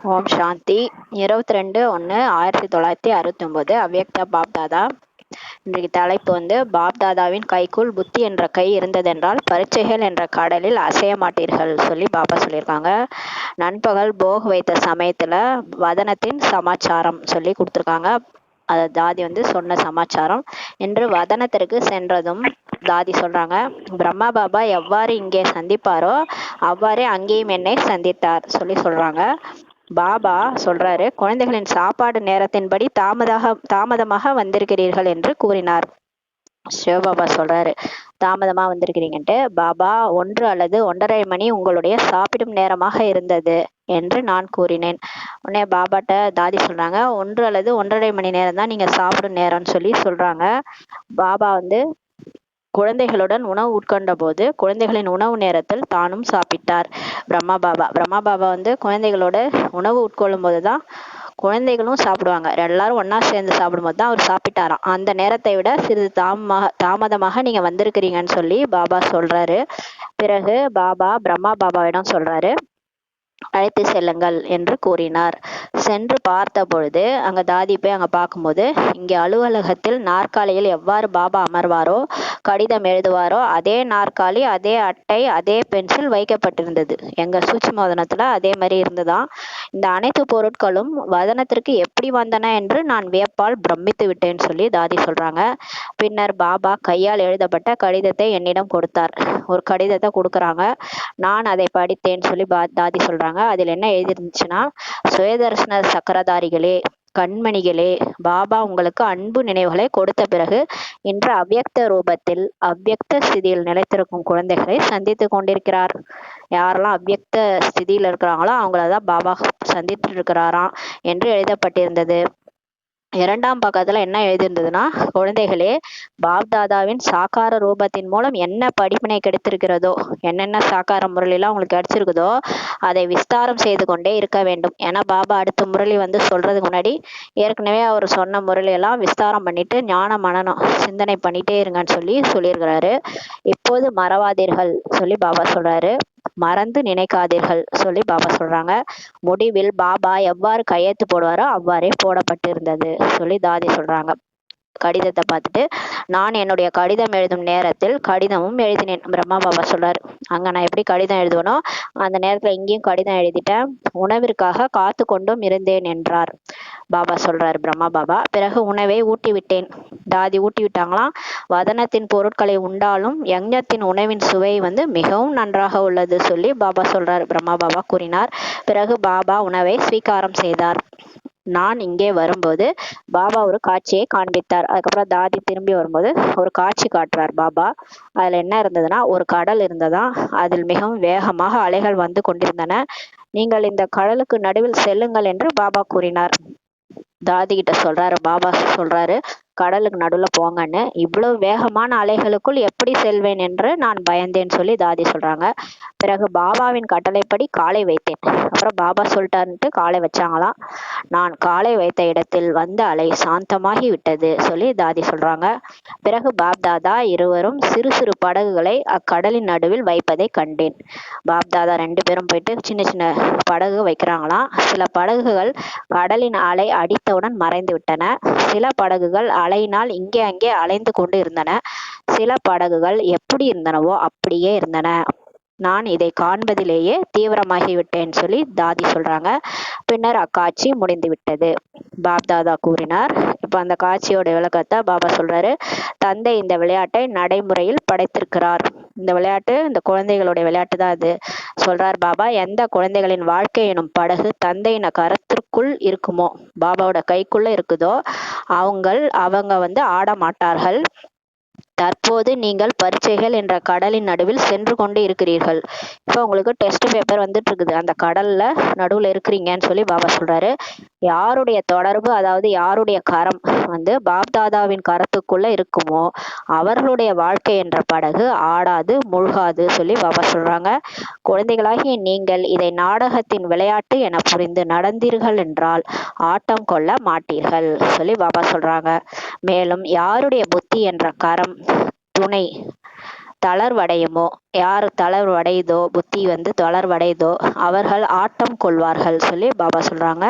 ஓம் சாந்தி. இருபத்தி ரெண்டு ஒன்று ஆயிரத்தி தொள்ளாயிரத்தி அறுபத்தொம்போது அவ்யக்தா பாப்தாதா இன்றைக்கு தலைப்பு வந்து பாப்தாதாவின் கைக்குள் புத்தி என்ற கை இருந்ததென்றால் பரீட்சைகள் என்ற கடலில் அசைய மாட்டீர்கள் சொல்லி பாபா சொல்லியிருக்காங்க. நண்பகல் போக வைத்த சமயத்தில் வதனத்தின் சமாச்சாரம் சொல்லி கொடுத்துருக்காங்க. அது தாதி வந்து சொன்ன சமாச்சாரம். என்று வதனத்திற்கு சென்றதும் தாதி சொல்றாங்க பிரம்மா பாபா எவ்வாறு இங்கே சந்திப்பாரோ அவ்வாறே அங்கேயும் என்னை சந்தித்தார் சொல்லி சொல்றாங்க. பாபா சொல்றாரு குழந்தைகளின் சாப்பாடு நேரத்தின்படி தாமதாக தாமதமாக வந்திருக்கிறீர்கள் என்று கூறினார். சிவபாபா சொல்றாரு தாமதமா வந்திருக்கிறீங்கன்ட்டு பாபா ஒன்று அல்லது ஒன்றரை மணி உங்களுடைய சாப்பிடும் நேரமாக இருந்தது என்று நான் கூறினேன். உடனே பாபாட்ட தாதி சொல்றாங்க ஒன்று அல்லது ஒன்றரை மணி நேரம் தான் நீங்க சாப்பிடும் நேரம்னு சொல்லி சொல்றாங்க. பாபா வந்து குழந்தைகளுடன் உணவு உட்கொண்ட போது குழந்தைகளின் உணவு நேரத்தில் தானும் சாப்பிட்டார். பிரம்மா பாபா. பிரம்மா பாபா வந்து குழந்தைகளோட உணவு உட்கொள்ளும் போதுதான் குழந்தைகளும் சாப்பிடுவாங்க. எல்லாரும் ஒன்னா சேர்ந்து சாப்பிடும்போது தான் அவர் சாப்பிட்டாராம். அந்த நேரத்தை விட சிறிது தாமமாக தாமதமாக நீங்க வந்திருக்கிறீங்கன்னு சொல்லி பாபா சொல்றாரு. பிறகு பாபா பிரம்மா பாபாவிடம் சொல்றாரு. அழைத்து செல்லுங்கள் என்று கூறினார். சென்று பார்த்த பொழுது அங்க தாதி போய் அங்க பார்க்கும்போது இங்கே அலுவலகத்தில் நாற்காலியில் எவ்வாறு பாபா அமர்வாரோ கடிதம் எழுதுவாரோ அதே நாற்காலி அதே அட்டை அதே பென்சில் வைக்கப்பட்டிருந்தது. எங்க சூட்சுமோதனத்துல அதே மாதிரி இருந்ததாம் இந்த அனைத்து பொருட்களும் வதனத்திற்கு எப்படி வந்தன என்று நான் வியப்பால் பிரமித்து விட்டேன் சொல்லி தாதி சொல்றாங்க. பின்னர் பாபா கையால் எழுதப்பட்ட கடிதத்தை என்னிடம் கொடுத்தார். ஒரு கடிதத்தை கொடுக்குறாங்க. நான் அதை படித்தேன் சொல்லி பா தாதி சொல்றாங்க. அதில் என்ன எழுதிருந்துச்சுன்னா சுயதர்சன சக்கரதாரிகளே கண்மணிகளே பாபா உங்களுக்கு அன்பு நினைவுகளை கொடுத்த பிறகு இன்று அவ்யக்த ரூபத்தில் அவ்யக்த ஸ்திதியில் நிலைத்திருக்கும் குழந்தைகளை சந்தித்து கொண்டிருக்கிறார். யாரெல்லாம் அவ்யக்த ஸ்திதியில் இருக்கிறாங்களோ அவங்களதான் பாபா சந்தித்திருக்கிறாராம் என்று எழுதப்பட்டிருந்தது. இரண்டாம் பக்கத்துல என்ன எழுதியிருந்ததுன்னா குழந்தைகளே பாப்தாதாவின் சாக்கார ரூபத்தின் மூலம் என்ன படிப்பினை கிடைத்திருக்கிறதோ என்னென்ன சாக்கார முரளிலாம் உங்களுக்கு கிடைச்சிருக்குதோ அதை விஸ்தாரம் செய்து கொண்டே இருக்க வேண்டும். ஏன்னா பாபா அடுத்த முரளி வந்து சொல்றதுக்கு முன்னாடி ஏற்கனவே அவர் சொன்ன முரளியெல்லாம் விஸ்தாரம் பண்ணிட்டு ஞான மனநம் சிந்தனை பண்ணிட்டே இருங்கன்னு சொல்லி சொல்லியிருக்கிறாரு. இப்போது மறவாதீர்கள் சொல்லி பாபா சொல்றாரு. மறந்து நினைக்காதீர்கள் சொல்லி பாபா சொல்றாங்க. முடிவில் பாபா எவ்வாறு கையெழுத்து போடுவாரோ அவ்வாறே போடப்பட்டிருந்தது சொல்லி தாதி சொல்றாங்க. கடிதத்தை பார்த்துட்டு நான் என்னுடைய கடிதம் எழுதும் நேரத்தில் கடிதமும் எழுதினேன். பிரம்மா பாபா சொல்றாரு. அங்க நான் எப்படி கடிதம் எழுதுவனோ அந்த நேரத்துல இங்கேயும் கடிதம் எழுதிட்டேன். உணவிற்காக காத்து கொண்டும் இருந்தேன் என்றார் பாபா சொல்றாரு பிரம்மா பாபா. பிறகு உணவை ஊட்டி விட்டேன் தாதி ஊட்டி விட்டாங்களாம் வதனத்தின் பொருட்களை உண்டாலும் யஞ்ஞத்தின் உணவின் சுவை வந்து மிகவும் நன்றாக உள்ளது சொல்லி பாபா சொல்றாரு பிரம்மா பாபா கூறினார். பிறகு பாபா உணவை ஸ்வீகாரம் செய்தார். நான் இங்கே வரும்போது பாபா ஒரு காட்சியை காண்பித்தார். அதுக்கப்புறம் தாதி திரும்பி வரும்போது ஒரு காட்சி காட்டுறார் பாபா. அதில் என்ன இருந்ததுன்னா ஒரு கடல் இருந்ததா? அதில் மிகவும் வேகமாக அலைகள் வந்து கொண்டிருந்தன. நீங்கள் இந்த கடலுக்கு நடுவில் செல்லுங்கள் என்று பாபா கூறினார். தாதி கிட்ட சொல்றாரு பாபா சொல்றாரு கடலுக்கு நடுவில் போங்கன்னு. இவ்வளவு வேகமான அலைகளுக்குள் எப்படி செல்வேன் என்று நான் பயந்தேன்னு சொல்லி தாதி சொல்றாங்க. பிறகு பாபாவின் கட்டளைப்படி காலை வைத்தேன். அப்புறம் பாபா சொல்லிட்டாருன்ட்டு காலை வச்சாங்களாம். நான் காலை வைத்த இடத்தில் வந்த அலை சாந்தமாகி விட்டது சொல்லி தாதி சொல்றாங்க. பிறகு பாப்தாதா இருவரும் சிறு சிறு படகுகளை அக்கடலின் நடுவில் வைப்பதை கண்டேன். பாப்தாதா ரெண்டு பேரும் போயிட்டு சின்ன சின்ன படகு வைக்கிறாங்களாம். சில படகுகள் கடலின் அலை அடித்தவுடன் மறைந்து விட்டன. சில படகுகள் அலையினால் இங்கே அங்கே அலைந்து கொண்டு இருந்தன. சில படகுகள் எப்படி இருந்தனவோ அப்படியே இருந்தன. நான் இதை காண்பதிலேயே தீவிரமாகிவிட்டேன் சொல்லி தாதி சொல்றாங்க. பின்னர் அக்காட்சி முடிந்து விட்டது பாப் தாதா கூறினார். இப்ப அந்த காட்சியோட விளக்கத்தை பாபா சொல்றாரு தந்தை இந்த விளையாட்டை நடைமுறையில் படைத்திருக்கிறார். இந்த விளையாட்டு இந்த குழந்தைகளுடைய விளையாட்டு தான் அது. சொல்றார் பாபா எந்த குழந்தைகளின் வாழ்க்கை எனும் படகு தந்தையின கரத்திற்குள் இருக்குமோ? பாபாவோட கைக்குள்ள இருக்குதோ? அவங்கள் அவங்க வந்து ஆட மாட்டார்கள் தற்போது நீங்கள் பரீட்சைகள் என்ற கடலின் நடுவில் சென்று கொண்டு இருக்கிறீர்கள். இப்போ உங்களுக்கு டெஸ்ட் பேப்பர் வந்துட்டு இருக்குது. அந்த கடல்ல நடுவில் இருக்கிறீங்கன்னு சொல்லி பாபா சொல்றாரு. யாருடைய தொடர்பு அதாவது யாருடைய கரம் வந்து பாப்தாதாவின் கரத்துக்குள்ள இருக்குமோ அவர்களுடைய வாழ்க்கை என்ற படகு ஆடாது முழுகாது சொல்லி பாபா சொல்றாங்க. குழந்தைகளாகிய நீங்கள் இதை நாடகத்தின் விளையாட்டு என புரிந்து நடந்தீர்கள் என்றால் ஆட்டம் கொள்ள மாட்டீர்கள் சொல்லி பாபா சொல்றாங்க. மேலும் யாருடைய புத்தி என்ற கரம் துணை தளர்வடையுமோ? யார் தளர்வடையுதோ புத்தி வந்து தளர்வடையுதோ அவர்கள் ஆட்டம் கொள்வார்கள் சொல்லி பாபா சொல்றாங்க.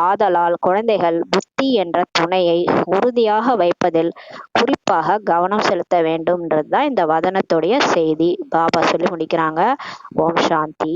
ஆதலால் குழந்தைகள் புத்தி என்ற துணையை உறுதியாக வைப்பதில் குறிப்பாக கவனம் செலுத்த வேண்டும்ன்றதுதான் இந்த வதனத்துடைய செய்தி. பாபா சொல்லி முடிக்கிறாங்க. ஓம் சாந்தி.